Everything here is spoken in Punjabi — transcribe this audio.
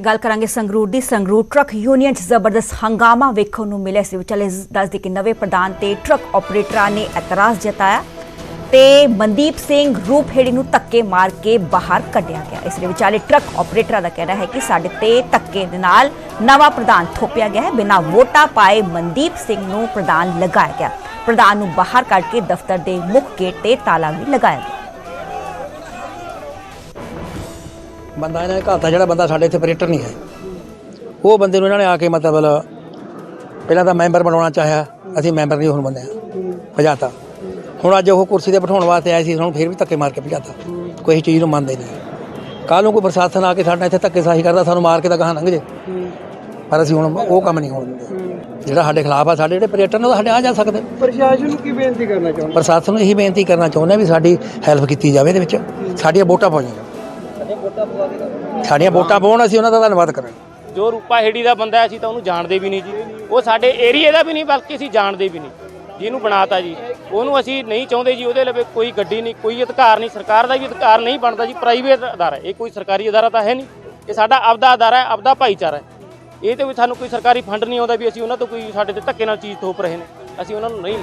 ਗੱਲ ਕਰਾਂਗੇ ਸੰਗਰੂਰ ਦੀ। ਸੰਗਰੂਰ ਟਰੱਕ ਯੂਨੀਅਨ 'ਚ ਜ਼ਬਰਦਸਤ ਹੰਗਾਮਾ ਵੇਖਣ ਨੂੰ ਮਿਲਿਆ ਇਸ ਵਿਚਾਲੇ ਦੱਸਦੇ ਕਿ ਨਵੇਂ ਪ੍ਰਧਾਨ ਤੇ ਟਰੱਕ ਆਪਰੇਟਰਾਂ ਨੇ ਇਤਰਾਜ਼ ਜਤਾਇਆ ਤੇ ਮਨਦੀਪ ਸਿੰਘ ਰੂਪਹੇੜੀ ਨੂੰ ਧੱਕੇ ਮਾਰ ਕੇ ਬਾਹਰ ਕੱਢਿਆ ਗਿਆ। ਇਸ ਦੇ ਵਿਚਾਲੇ ਟਰੱਕ ਆਪਰੇਟਰਾਂ ਦਾ ਕਹਿਣਾ ਹੈ ਕਿ ਸਾਡੇ ਤੇ ਧੱਕੇ ਦੇ ਨਾਲ ਨਵਾਂ ਪ੍ਰਧਾਨ ਥੋਪਿਆ ਗਿਆ ਹੈ। ਬਿਨਾਂ ਵੋਟਾਂ ਪਾਏ ਮਨਦੀਪ ਸਿੰਘ ਨੂੰ ਪ੍ਰਧਾਨ ਲਗਾਇਆ ਗਿਆ। ਪ੍ਰਧਾਨ ਨੂੰ ਬਾਹਰ ਕੱਢ ਕੇ ਦਫ਼ਤਰ ਦੇ ਮੁੱਖ ਗੇਟ ਤੇ ਤਾਲਾ ਵੀ ਲਗਾਇਆ ਗਿਆ। ਬੰਦਾ ਇਹਨਾਂ ਨੇ ਘਾਲਤਾ ਜਿਹੜਾ ਬੰਦਾ ਸਾਡੇ ਇੱਥੇ ਆਪਰੇਟਰ ਨਹੀਂ ਹੈ। ਉਹ ਬੰਦੇ ਨੂੰ ਇਹਨਾਂ ਨੇ ਆ ਕੇ ਮਤਲਬ ਪਹਿਲਾਂ ਤਾਂ ਮੈਂਬਰ ਬਣਾਉਣਾ ਚਾਹਿਆ ਅਸੀਂ ਮੈਂਬਰ ਨਹੀਂ ਹੁਣ ਬਣਿਆ ਭਜਾਤਾ। ਹੁਣ ਅੱਜ ਉਹ ਕੁਰਸੀ ਤੇ ਬਿਠਾਉਣ ਵਾਸਤੇ ਆਏ ਸੀ ਹੁਣ ਫੇਰ ਵੀ ਧੱਕੇ ਮਾਰ ਕੇ ਭਜਾਤਾ। ਕੋਈ ਚੀਜ਼ ਨੂੰ ਮੰਨਦੇ ਨਹੀਂ। ਕੱਲ੍ਹ ਨੂੰ ਕੋਈ ਪ੍ਰਸ਼ਾਸਨ ਆ ਕੇ ਸਾਡਾ ਇੱਥੇ ਧੱਕੇ ਸਾਹੀ ਕਰਦਾ ਸਾਨੂੰ ਮਾਰ ਕੇ ਤਾਂ ਕਹਾਂ ਲੰਘ ਜੇ। ਪਰ ਅਸੀਂ ਹੁਣ ਉਹ ਕੰਮ ਨਹੀਂ ਹੋਣ ਦਿੰਦੇ। ਜਿਹੜਾ ਸਾਡੇ ਖਿਲਾਫ ਆ ਸਾਡੇ ਜਿਹੜੇ ਆਪਰੇਟਰ ਨੇ ਉਹ ਸਾਡੇ ਆ ਜਾ ਸਕਦੇ ਪ੍ਰਸ਼ਾਸਨ ਨੂੰ ਕੀ ਬੇਨਤੀ ਕਰਨਾ ਚਾਹੁੰਦੇ? ਪ੍ਰਸ਼ਾਸਨ ਨੂੰ ਇਹੀ ਬੇਨਤੀ ਕਰਨਾ ਚਾਹੁੰਦੇ ਹਾਂ ਵੀ ਸਾਡੀ ਹੈਲਪ ਕੀਤੀ ਜਾਵੇ ਇਹਦੇ ਵਿੱਚ। ਸਾਡੀਆਂ ਵੋਟਾਂ ਪਾਉਣੀਆਂ। ਸਾਡੀਆਂ ਵੋਟਾਂ ਪਾਉਣ ਅਸੀਂ ਉਹਨਾਂ ਦਾ ਧੰਨਵਾਦ ਕਰਾਂਗੇ। ਜੋ ਰੂਪਾ ਹੇੜੀ ਦਾ ਬੰਦਾ ਹੈ, ਅਸੀਂ ਤਾਂ ਉਹਨੂੰ ਜਾਣਦੇ ਵੀ ਨਹੀਂ ਜੀ। ਉਹ ਸਾਡੇ ਏਰੀਏ ਦਾ ਵੀ ਨਹੀਂ ਬਲਕਿ ਅਸੀਂ ਜਾਣਦੇ ਵੀ ਨਹੀਂ। ਜਿਹਨੂੰ ਬਣਾਤਾ ਜੀ। ਉਹਨੂੰ ਅਸੀਂ ਨਹੀਂ ਚਾਹੁੰਦੇ ਜੀ ਉਹਦੇ ਲਵੇ ਕੋਈ ਗੱਡੀ ਨਹੀਂ ਕੋਈ ਅਧਿਕਾਰ ਨਹੀਂ ਸਰਕਾਰ ਦਾ ਵੀ ਅਧਿਕਾਰ ਨਹੀਂ ਬਣਦਾ ਜੀ ਪ੍ਰਾਈਵੇਟ ਅਦਾਰਾ ਹੈ। ਇਹ ਕੋਈ ਸਰਕਾਰੀ ਅਦਾਰਾ ਤਾਂ ਹੈ ਨਹੀਂ। ਇਹ ਸਾਡਾ ਆਪਦਾ ਅਦਾਰਾ ਹੈ ਆਪਦਾ ਭਾਈਚਾਰਾ ਹੈ। ਇਹ ਤੇ ਵੀ ਸਾਨੂੰ ਕੋਈ ਸਰਕਾਰੀ ਫੰਡ ਨਹੀਂ ਆਉਂਦਾ ਵੀ ਅਸੀਂ ਉਹਨਾਂ ਤੋਂ ਕੋਈ ਸਾਡੇ ਤੇ ਧੱਕੇ ਨਾਲ ਚੀਜ਼ ਥੋਪ ਰਹੇ ਨੇ। ਅਸੀਂ ਉਹਨਾਂ ਨੂੰ ਨਹੀਂ